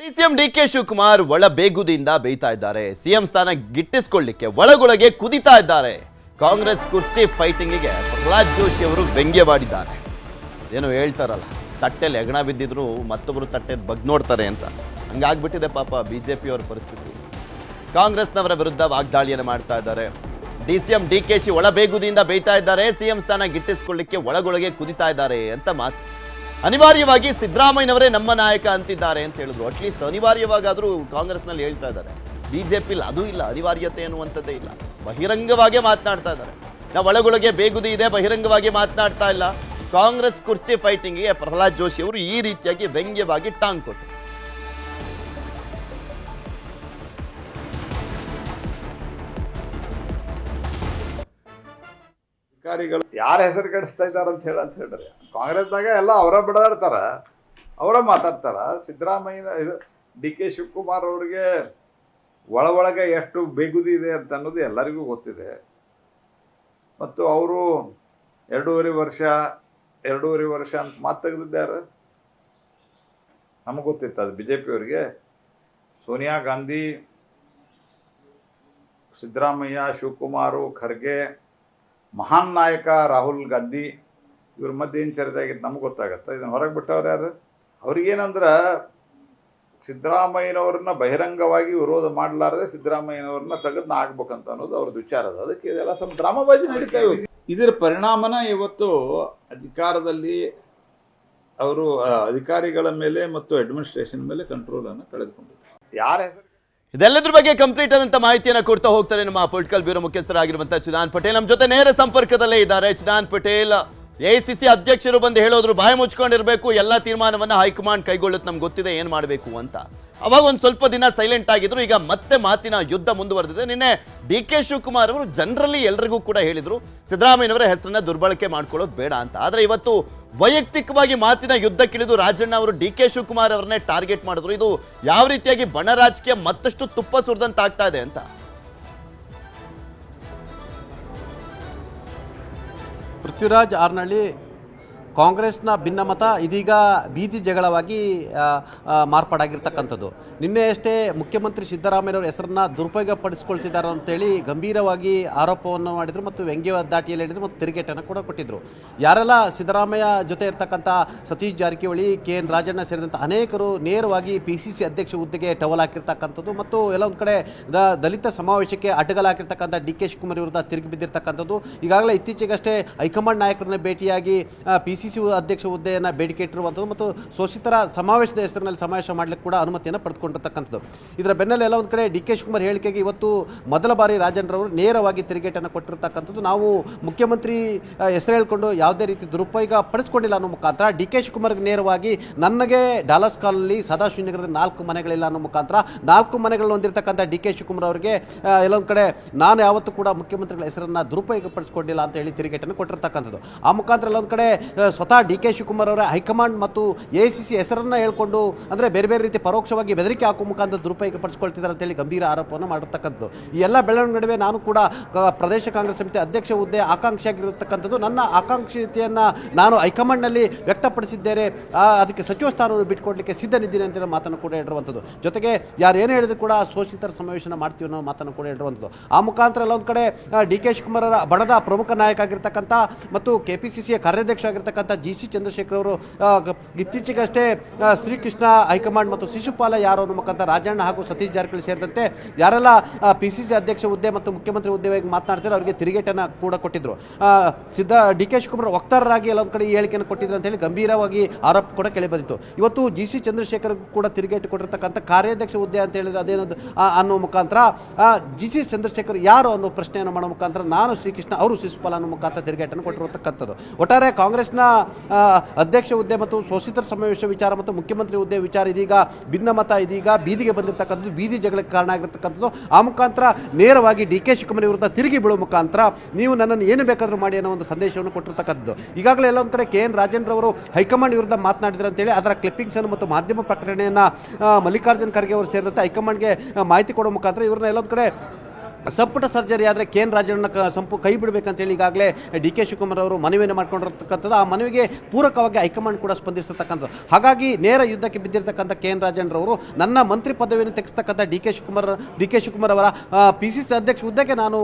D CM D K Shivakumar ಒಳ ಬೇಗುದಿಯಿಂದ ಬೇಯ್ತಾ ಇದ್ದಾರೆ. ಸಿಎಂ ಸ್ಥಾನ ಗಿಟ್ಟಿಸ್ಕೊಳ್ಳಿಕ್ಕೆ ಒಳಗೊಳಗೆ ಕುದಿತಾ ಇದ್ದಾರೆ. ಕಾಂಗ್ರೆಸ್ ಕುರ್ಚಿ ಫೈಟಿಂಗಿಗೆ ಪ್ರಹ್ಲಾದ್ ಜೋಶಿ ಅವರು ವ್ಯಂಗ್ಯವಾಡಿದ್ದಾರೆ. ಏನೋ ಹೇಳ್ತಾರಲ್ಲ, ತಟ್ಟೆಲಿ ಹೆಗಣ ಬಿದ್ದಿದ್ರು ಮತ್ತೊಬ್ಬರು ತಟ್ಟೆ ಬಗ್ ನೋಡ್ತಾರೆ ಅಂತ. ಹಂಗಾಗ್ಬಿಟ್ಟಿದೆ ಪಾಪ ಬಿ ಜೆ ಪರಿಸ್ಥಿತಿ. ಪರಿಸ್ಥಿತಿ ಕಾಂಗ್ರೆಸ್ನವರ ವಿರುದ್ಧ ವಾಗ್ದಾಳಿಯನ್ನು ಮಾಡ್ತಾ ಇದ್ದಾರೆ. D C M D K she ಒಳ ಬೇಗುದಿಯಿಂದ ಬೇಯ್ತಾ ಇದ್ದಾರೆ. ಸಿಎಂ ಸ್ಥಾನ ಗಿಟ್ಟಿಸ್ಕೊಳ್ಳಿಕ್ಕೆ ಒಳಗೊಳಗೆ ಕುದಿತಾ ಇದ್ದಾರೆ ಅಂತ ಮಾತು. ಅನಿವಾರ್ಯವಾಗಿ ಸಿದ್ದರಾಮಯ್ಯನವರೇ ನಮ್ಮ ನಾಯಕ ಅಂತಿದ್ದಾರೆ ಅಂತ ಹೇಳಿದ್ರು. ಅಟ್ಲೀಸ್ಟ್ ಅನಿವಾರ್ಯವಾಗಾದರೂ ಕಾಂಗ್ರೆಸ್ನಲ್ಲಿ ಹೇಳ್ತಾ ಇದ್ದಾರೆ. ಬಿಜೆಪಿ ಅದು ಇಲ್ಲ, ಅನಿವಾರ್ಯತೆ ಅನ್ನುವಂಥದ್ದೇ ಇಲ್ಲ. ಬಹಿರಂಗವಾಗೇ ಮಾತನಾಡ್ತಾ ಇದ್ದಾರೆ. ನಾವು ಒಳಗೊಳಗೆ ಬೇಗುದಿ ಇದೆ, ಬಹಿರಂಗವಾಗಿ ಮಾತನಾಡ್ತಾ ಇಲ್ಲ. ಕಾಂಗ್ರೆಸ್ ಕುರ್ಚಿ ಫೈಟಿಂಗಿಗೆ ಪ್ರಹ್ಲಾದ್ ಜೋಶಿ ಅವರು ಈ ರೀತಿಯಾಗಿ ವ್ಯಂಗ್ಯವಾಗಿ ಟಾಂಗ್ ಕೊಟ್ಟರು ಯಾರ ಹೆಸರು ಕೆಡಿಸ್ತಾ ಇದ್ದಾರೆ ಅಂತ ಹೇಳಿ ಅಂತ ಹೇಳ್ರಿ ಕಾಂಗ್ರೆಸ್ದಾಗ ಎಲ್ಲ ಅವರ ಬಿಡಾಡ್ತಾರ, ಅವರ ಮಾತಾಡ್ತಾರ. ಸಿದ್ದರಾಮಯ್ಯ ಡಿ ಕೆ ಶಿವಕುಮಾರ್ ಅವ್ರಿಗೆ ಒಳ ಒಳಗೆ ಎಷ್ಟು ಬೇಗುದಿ ಇದೆ ಅಂತ ಅನ್ನೋದು ಎಲ್ಲರಿಗೂ ಗೊತ್ತಿದೆ. ಮತ್ತು ಅವರು ಎರಡೂವರೆ ವರ್ಷ ಎರಡೂವರೆ ವರ್ಷ ಅಂತ ಮಾತು ತೆಗೆದಿದ್ದಾರೆ ನಮಗೆ ಗೊತ್ತಿತ್ತು ಅದು ಬಿ ಜೆ ಪಿಯವರಿಗೆ ಸೋನಿಯಾ ಗಾಂಧಿ, ಸಿದ್ದರಾಮಯ್ಯ, ಶಿವಕುಮಾರು, ಖರ್ಗೆ ಮಹಾನ್ ನಾಯಕ ರಾಹುಲ್ ಗಾಂಧಿ ಇವ್ರ ಮಧ್ಯೆ ಏನು ಚರ್ಚೆ ಆಗಿತ್ತು ನಮ್ಗೆ ಗೊತ್ತಾಗತ್ತೆ. ಇದನ್ನು ಹೊರಗೆ ಬಿಟ್ಟವ್ರು ಯಾರು? ಅವ್ರಿಗೇನಂದ್ರೆ ಸಿದ್ದರಾಮಯ್ಯನವ್ರನ್ನ ಬಹಿರಂಗವಾಗಿ ವಿರೋಧ ಮಾಡಲಾರದೆ ಸಿದ್ದರಾಮಯ್ಯನವ್ರನ್ನ ತೆಗೆದು ನಾ ಆಗ್ಬೇಕಂತ ಅನ್ನೋದು ಅವ್ರದ್ದು ವಿಚಾರ ಅದು. ಅದಕ್ಕೆ ಇದೆಲ್ಲ ಸ್ವಲ್ಪ ಡ್ರಾಮಾಬಾಜಿ ನಡೀತಾ ಇವೆ. ಇದರ ಪರಿಣಾಮನ ಇವತ್ತು ಅಧಿಕಾರದಲ್ಲಿ ಅವರು ಅಧಿಕಾರಿಗಳ ಮೇಲೆ ಮತ್ತು ಅಡ್ಮಿನಿಸ್ಟ್ರೇಷನ್ ಮೇಲೆ ಕಂಟ್ರೋಲನ್ನು ಕಳೆದುಕೊಂಡಿದ್ದಾರೆ. ಯಾರ ಹೆಸರು? ಇದೆಲ್ಲದ್ರ ಬಗ್ಗೆ ಕಂಪ್ಲೀಟ್ ಆದಂತ ಮಾಹಿತಿಯನ್ನು ಕೊಡ್ತಾ ಹೋಗ್ತಾರೆ ನಮ್ಮ ಪೊಲಿಟಿಕಲ್ ಬ್ಯೂರೋ ಮುಖ್ಯಸ್ಥರಾಗಿರುವಂತಹ ಚಿದಾನ್ ಪಟೇಲ್. ನಮ್ಮ ಜೊತೆ ನೇರ ಸಂಪರ್ಕದಲ್ಲೇ ಇದ್ದಾರೆ ಚಿದಾನ್ ಪಟೇಲ್. ಎಐಸಿಸಿ ಅಧ್ಯಕ್ಷರು ಬಂದು ಹೇಳೋದ್ರು ಬಾಯಿ ಮುಚ್ಕೊಂಡಿರಬೇಕು, ಎಲ್ಲ ತೀರ್ಮಾನವನ್ನು ಹೈಕಮಾಂಡ್ ಕೈಗೊಳ್ಳುತ್ತೆ, ನಮ್ಗೆ ಗೊತ್ತಿದೆ ಏನು ಮಾಡಬೇಕು ಅಂತ. ಅವಾಗ ಒಂದು ಸ್ವಲ್ಪ ದಿನ ಸೈಲೆಂಟ್ ಆಗಿದ್ರು, ಈಗ ಮತ್ತೆ ಮಾತಿನ ಯುದ್ಧ ಮುಂದುವರೆದಿದೆ. ನಿನ್ನೆ ಡಿ ಕೆ ಶಿವಕುಮಾರ್ ಅವರು ಜನರಲಿ ಎಲ್ರಿಗೂ ಕೂಡ ಹೇಳಿದರು, ಸಿದ್ದರಾಮಯ್ಯನವರ ಹೆಸರನ್ನ ದುರ್ಬಳಕೆ ಮಾಡ್ಕೊಳ್ಳೋದು ಬೇಡ ಅಂತ. ಆದರೆ ಇವತ್ತು ವೈಯಕ್ತಿಕವಾಗಿ ಮಾತಿನ ಯುದ್ಧಕ್ಕಿಳಿದು ರಾಜಣ್ಣ ಅವರು ಡಿ ಕೆ ಶಿವಕುಮಾರ್ ಅವರನ್ನೇ ಟಾರ್ಗೆಟ್ ಮಾಡಿದ್ರು. ಇದು ಯಾವ ರೀತಿಯಾಗಿ ಬಣ ರಾಜಕೀಯ ಮತ್ತಷ್ಟು ತುಪ್ಪ ಸುರಿದಂತಾಗ್ತಾ ಇದೆ ಅಂತ. ಪೃಥ್ವಿರಾಜ್ ಆರ್ನಳ್ಳಿ ಕಾಂಗ್ರೆಸ್ನ ಭಿನ್ನಮತ ಇದೀಗ ಬೀದಿ ಜಗಳವಾಗಿ ಮಾರ್ಪಾಡಾಗಿರ್ತಕ್ಕಂಥದ್ದು. ನಿನ್ನೆಯಷ್ಟೇ ಮುಖ್ಯಮಂತ್ರಿ ಸಿದ್ದರಾಮಯ್ಯನವರ ಹೆಸರನ್ನ ದುರುಪಯೋಗ ಪಡಿಸ್ಕೊಳ್ತಿದ್ದಾರೆ ಅಂತೇಳಿ ಗಂಭೀರವಾಗಿ ಆರೋಪವನ್ನು ಮಾಡಿದರು ಮತ್ತು ವ್ಯಂಗ್ಯ ದಾಟಿಯಲ್ಲಿ ಹೇಳಿದರು ಮತ್ತು ತಿರುಗೇಟನ್ನು ಕೂಡ ಕೊಟ್ಟಿದ್ದರು ಯಾರೆಲ್ಲ ಸಿದ್ದರಾಮಯ್ಯ ಜೊತೆ ಇರ್ತಕ್ಕಂಥ ಸತೀಶ್ ಜಾರಕಿಹೊಳಿ ಕೆ ಎನ್ ರಾಜಣ್ಣ ಸೇರಿದಂಥ ಅನೇಕರು ನೇರವಾಗಿ ಪಿ ಸಿ ಸಿ ಅಧ್ಯಕ್ಷ ಹುದ್ದೆಗೆ ಟವಲ್ ಹಾಕಿರ್ತಕ್ಕಂಥದ್ದು ಮತ್ತು ಎಲ್ಲ ಒಂದು ಕಡೆ ದ, ದಲಿತ ಸಮಾವೇಶಕ್ಕೆ ಅಡ್ಡಗಲಾಗಿರ್ತಕ್ಕಂಥ ಡಿ ಕೆ ಶಿವಕುಮಾರ್ ವಿರುದ್ಧ ತಿರುಗಿ ಬಿದ್ದಿರ್ತಕ್ಕಂಥದ್ದು. ಈಗಾಗಲೇ ಇತ್ತೀಚೆಗಷ್ಟೇ ಹೈಕಮಾಂಡ್ ನಾಯಕರನ್ನ ಭೇಟಿಯಾಗಿ ಪಿ ಸಿ ಸಿ ಅಧ್ಯಕ್ಷ ಹುದ್ದೆಯನ್ನು ಬೇಡಿಕೆ ಇಟ್ಟಿರುವಂಥದ್ದು ಮತ್ತು ಶೋಷಿತರ ಸಮಾವೇಶದ ಹೆಸರಿನಲ್ಲಿ ಸಮಾವೇಶ ಮಾಡಲಿಕ್ಕೆ ಕೂಡ ಅನುಮತಿಯನ್ನು ಪಡೆದುಕೊಂಡಿರ್ತಕ್ಕಂಥದ್ದು. ಇದರ ಬೆನ್ನಲ್ಲೇ ಎಲ್ಲ ಒಂದು ಕಡೆ ಡಿ ಕೆ ಶಿವಕುಮಾರ್ ಹೇಳಿಕೆಗೆ ಇವತ್ತು ಮೊದಲ ಬಾರಿ ರಾಜೇಂದ್ರವರು ನೇರವಾಗಿ ತಿರುಗೇಟನ್ನು ಕೊಟ್ಟಿರ್ತಕ್ಕಂಥದ್ದು. ನಾವು ಮುಖ್ಯಮಂತ್ರಿ ಹೆಸರು ಹೇಳ್ಕೊಂಡು ಯಾವುದೇ ರೀತಿ ದುರುಪಯೋಗ ಪಡಿಸ್ಕೊಂಡಿಲ್ಲ ಅನ್ನೋ ಮುಖಾಂತರ ಡಿ ಕೆ ಶಿವಕುಮಾರ್ಗೆ ನೇರವಾಗಿ ನನಗೆ ಡಾಲರ್ಸ್ ಕಾಲಲ್ಲಿ ಸದಾಶಿವನಗರದ ನಾಲ್ಕು ಮನೆಗಳಿಲ್ಲ ಅನ್ನೋ ಮುಖಾಂತರ ನಾಲ್ಕು ಮನೆಗಳನ್ನು ಹೊಂದಿರತಕ್ಕಂಥ ಡಿ ಕೆ ಶಿವಕುಮಾರ್ ಅವರಿಗೆ ಎಲ್ಲೊಂದು ಕಡೆ ನಾನು ಯಾವತ್ತೂ ಕೂಡ ಮುಖ್ಯಮಂತ್ರಿಗಳ ಹೆಸರನ್ನು ದುರುಪಯೋಗ ಪಡಿಸ್ಕೊಂಡಿಲ್ಲ ಅಂತ ಹೇಳಿ ತಿರುಗೇಟನ್ನು ಕೊಟ್ಟಿರ್ತಕ್ಕಂಥದ್ದು. ಆ ಮುಖಾಂತರ ಎಲ್ಲೊಂದು ಕಡೆ ಸ್ವತಃ ಡಿ ಕೆ ಶಿವಕುಮಾರ್ ಅವರ ಹೈಕಮಾಂಡ್ ಮತ್ತು ಎ ಸಿ ಸಿ ಹೆಸರನ್ನು ಹೇಳ್ಕೊಂಡು, ಅಂದರೆ ಬೇರೆ ಬೇರೆ ರೀತಿ ಪರೋಕ್ಷವಾಗಿ ಬೆದರಿಕೆ ಹಾಕುವ ಮುಖಾಂತರ ದುರುಪಯೋಗ ಪಡಿಸ್ಕೊಳ್ತಿದ್ದಾರೆ ಅಂತೇಳಿ ಗಂಭೀರ ಆರೋಪವನ್ನು ಮಾಡಿರ್ತಕ್ಕಂಥದ್ದು ಈ ಎಲ್ಲ ಬೆಳವಣಿಗೆ ನಡುವೆ ನಾನು ಕೂಡ ಪ್ರದೇಶ ಕಾಂಗ್ರೆಸ್ ಸಮಿತಿ ಅಧ್ಯಕ್ಷ ಹುದ್ದೆ ಆಕಾಂಕ್ಷಿಯಾಗಿರತಕ್ಕಂಥದ್ದು. ನನ್ನ ಆಕಾಂಕ್ಷತೆಯನ್ನು ನಾನು ಹೈಕಮಾಂಡ್ನಲ್ಲಿ ವ್ಯಕ್ತಪಡಿಸಿದ್ದೇನೆ. ಅದಕ್ಕೆ ಸಚಿವ ಸ್ಥಾನವನ್ನು ಬಿಟ್ಕೊಡ್ಲಿಕ್ಕೆ ಸಿದ್ಧನಿದ್ದೀನಿ ಅಂತ ಮಾತನ್ನು ಕೂಡ ಹೇಳಿರುವಂಥದ್ದು. ಜೊತೆಗೆ ಯಾರು ಏನು ಹೇಳಿದ್ರು ಕೂಡ ಶೋಷಿತರ ಸಮಾವೇಶನ ಮಾಡ್ತೀವಿ ಅನ್ನೋ ಮಾತನ್ನು ಕೂಡ ಹೇಳಿರುವಂಥದ್ದು. ಆ ಮುಖಾಂತರ ಎಲ್ಲ ಒಂದು ಕಡೆ ಡಿ ಕೆ ಶಿವಕುಮಾರ್ ಅವರ ಬಣದ ಪ್ರಮುಖ ನಾಯಕ ಆಗಿರ್ತಕ್ಕಂಥ ಮತ್ತು ಕೆ ಪಿ ಸಿ ಸಿಯ ಕಾರ್ಯಾಧ್ಯಕ್ಷ ಆಗಿರ್ತಕ್ಕಂಥ ಜಿ ಸಿ ಚಂದ್ರಶೇಖರ್ ಅವರು ಇತ್ತೀಚೆಗಷ್ಟೇ ಶ್ರೀಕೃಷ್ಣ ಹೈಕಮಾಂಡ್ ಮತ್ತು ಶಿಶುಪಾಲ ಯಾರು ಅನ್ನೋ ಮುಖಾಂತರ ರಾಜಣ್ಣ ಹಾಗೂ ಸತೀಶ್ ಜಾರಕಿಹೊಳಿ ಸೇರಿದಂತೆ ಯಾರೆಲ್ಲ ಪಿ ಸಿ ಸಿ ಅಧ್ಯಕ್ಷ ಹುದ್ದೆ ಮತ್ತು ಮುಖ್ಯಮಂತ್ರಿ ಹುದ್ದೆವಾಗಿ ಮಾತನಾಡ್ತಾರೆ ಅವರಿಗೆ ತಿರುಗೇಟನ್ನು ಕೂಡ ಕೊಟ್ಟಿದ್ರು. ಸಿದ್ಧ ಸಿದ್ದ, ಡಿ ಕೆ ಶಿವಕುಮಾರ್ ವಕ್ತಾರರಾಗಿ ಎಲ್ಲ ಒಂದು ಕಡೆ ಈ ಹೇಳಿಕೆಯನ್ನು ಕೊಟ್ಟಿದ್ರು ಅಂತ ಹೇಳಿ ಗಂಭೀರವಾಗಿ ಆರೋಪ ಕೂಡ ಕೇಳಿ ಬಂದಿತ್ತು ಇವತ್ತು ಜಿ ಸಿ ಚಂದ್ರಶೇಖರ್ ಕೂಡ ತಿರುಗೇಟು ಕೊಟ್ಟಿರ್ತಕ್ಕಂಥ ಕಾರ್ಯಾಧ್ಯಕ್ಷ ಹುದ್ದೆ ಅಂತ ಹೇಳಿದ್ರೆ ಅದೇನದು ಅನ್ನೋ ಮುಖಾಂತರ ಜಿ ಸಿ ಚಂದ್ರಶೇಖರ್ ಯಾರು ಅನ್ನೋ ಪ್ರಶ್ನೆಯನ್ನು ಮಾಡೋ ಮುಖಾಂತರ ನಾನು ಶ್ರೀಕೃಷ್ಣ, ಅವರು ಶಿಶುಪಾಲ ಅನ್ನೋ ಮುಖಾಂತರ ತಿರುಗೇಟನ್ನು ಕೊಟ್ಟಿರತಕ್ಕಂಥದ್ದು ಒಟ್ಟಾರೆ ಕಾಂಗ್ರೆಸ್ನ ಅಧ್ಯಕ್ಷ ಹುದ್ದೆ ಮತ್ತು ಶೋಷಿತರ ಸಮಾವೇಶ ವಿಚಾರ ಮತ್ತು ಮುಖ್ಯಮಂತ್ರಿ ಹುದ್ದೆ ವಿಚಾರ ಇದೀಗ ಭಿನ್ನಮತ ಇದೀಗ ಬೀದಿಗೆ ಬಂದಿರತಕ್ಕಂಥದ್ದು ಬೀದಿ ಜಗಳಕ್ಕೆ ಕಾರಣ ಆಗಿರತಕ್ಕಂಥದ್ದು. ಆ ಮುಖಾಂತರ ನೇರವಾಗಿ ಡಿ ಕೆ ಶಿವಕುಮಾರ್ ವಿರುದ್ಧ ತಿರುಗಿ ಬೀಳುವ ಮುಖಾಂತರ ನೀವು ನನ್ನನ್ನು ಏನು ಬೇಕಾದರೂ ಮಾಡಿ ಅನ್ನೋ ಒಂದು ಸಂದೇಶವನ್ನು ಕೊಟ್ಟಿರ್ತಕ್ಕಂಥದ್ದು. ಈಗಾಗಲೇ ಎಲ್ಲ ಕಡೆ ಕೆ ಎನ್ ರಾಜೇಂದ್ರ ಅವರು ಹೈಕಮಾಂಡ್ ವಿರುದ್ಧ ಮಾತನಾಡಿದ್ರು ಅಂತೇಳಿ ಅದರ ಕ್ಲಿಪ್ಪಿಂಗ್ಸ್ ಅನ್ನು ಮತ್ತು ಮಾಧ್ಯಮ ಪ್ರಕಟಣೆಯನ್ನು ಮಲ್ಲಿಕಾರ್ಜುನ್ ಖರ್ಗೆ ಅವರು ಸೇರಿದಂತೆ ಹೈಕಮಾಂಡ್ಗೆ ಮಾಹಿತಿ ಕೊಡೋ ಮುಖಾಂತರ ಇವ್ರನ್ನ ಎಲ್ಲೊಂದು ಕಡೆ ಸಂಪುಟ ಸರ್ಜರಿ ಆದರೆ ಕೆ ಎನ್ ರಾಜಣ್ಣ ಕ ಸಂಪು ಕೈ ಬಿಡಬೇಕಂತೇಳಿ ಈಗಾಗಲೇ ಡಿ ಕೆ ಶಿವಕುಮಾರ್ ಅವರು ಮನವಿಯನ್ನು ಮಾಡ್ಕೊಂಡಿರ್ತಕ್ಕಂಥದ್ದು. ಆ ಮನವಿಗೆ ಪೂರಕವಾಗಿ ಹೈಕಮಾಂಡ್ ಕೂಡ ಸ್ಪಂದಿಸಿರ್ತಕ್ಕಂಥದ್ದು. ಹಾಗಾಗಿ ನೇರ ಯುದ್ಧಕ್ಕೆ ಬಿದ್ದಿರ್ತಕ್ಕಂಥ ಕೆ ಎನ್ ರಾಜಣ್ಣರವರು ನನ್ನ ಮಂತ್ರಿ ಪದವಿಯನ್ನು ತೆಗೆಸ್ತಕ್ಕಂಥ D K Shivakumar, D K Shivakumar ಅವರ ಪಿ ಸಿ ಸಿ ಅಧ್ಯಕ್ಷ ಹುದ್ದೆಗೆ ನಾನು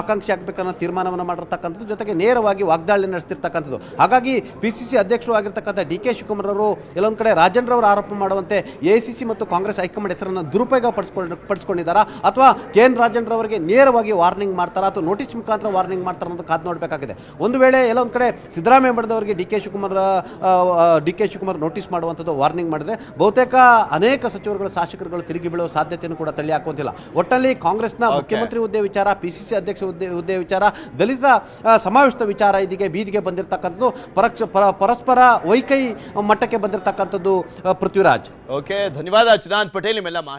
ಆಕಾಂಕ್ಷಿ ಆಗಬೇಕನ್ನೋ ತೀರ್ಮಾನವನ್ನು ಮಾಡಿರ್ತಕ್ಕಂಥದ್ದು. ಜೊತೆಗೆ ನೇರವಾಗಿ ವಾಗ್ದಾಳಿ ನಡೆಸ್ತಿರ್ತಕ್ಕಂಥದ್ದು. ಹಾಗಾಗಿ ಪಿ ಸಿ ಸಿ ಅಧ್ಯಕ್ಷರು ಆಗಿರ್ತಕ್ಕಂಥ ಡಿ ಕೆ ಶಿವಕುಮಾರ್ ಅವರು ಕೆಲವೊಂದು ಕಡೆ ರಾಜೇಂದ್ರ ಆರೋಪ ಮಾಡುವಂತೆ ಎ ಸಿ ಸಿ ಮತ್ತು ಕಾಂಗ್ರೆಸ್ ಹೈಕಮಾಂಡ್ ಹೆಸರನ್ನು ದುರುಪಯೋಗ ಪಡಿಸ್ಕೊಂಡು ಪಡಿಸ್ಕೊಂಡಿದ್ದಾರಾ? ಅಥವಾ ಕೆ ಎನ್ ರಾಜೇಂದ್ರ ಅವರಿಗೆ ನೇರವಾಗಿ ವಾರ್ನಿಂಗ್ ಮಾಡ್ತಾರಾ ಅಥವಾ ನೋಟಿಸ್ ಮುಖಾಂತರ ವಾರ್ನಿಂಗ್ ಮಾಡ್ತಾರ ಅನ್ನೋದು ಕಾದು ನೋಡಬೇಕಾಗಿದೆ. ಒಂದು ವೇಳೆ ಎಲ್ಲ ಒಂದು ಕಡೆ Siddaramaiah ಬಡದವರಿಗೆ D K Shivakumar D K Shivakumar notice ಮಾಡುವಂಥದ್ದು ವಾರ್ನಿಂಗ್ ಮಾಡಿದ್ರೆ ಬಹುತೇಕ ಅನೇಕ ಸಚಿವರುಗಳು ಶಾಸಕರುಗಳು ತಿರುಗಿ ಬೀಳುವ ಸಾಧ್ಯತೆಯನ್ನು ಕೂಡ ತಳ್ಳಿ ಹಾಕುವಂತಿಲ್ಲ. ಒಟ್ಟಲ್ಲಿ ಕಾಂಗ್ರೆಸ್ನ ಮುಖ್ಯಮಂತ್ರಿ ಹುದ್ದೆ ವಿಚಾರ ಪಿ ಸಿ ಸಿ ಅಧ್ಯಕ್ಷ ಹುದ್ದೆ ಹುದ್ದೆ ವಿಚಾರ ದಲಿತ ಸಮಾವೇಶದ ವಿಚಾರ ಇದೀಗ ಬೀದಿಗೆ ಬಂದಿರತಕ್ಕಂಥದ್ದು ಪರಕ್ಷ ಪರ ಪರಸ್ಪರ ವೈಕೈ ಮಟ್ಟಕ್ಕೆ ಬಂದಿರತಕ್ಕಂಥದ್ದು ಪೃಥ್ವಿರಾಜ್. ಓಕೆ ಧನ್ಯವಾದ. ಚಿದಾಂತ್ ಪಟೇಲ್ ನಿಮ್ಮೆಲ್ಲ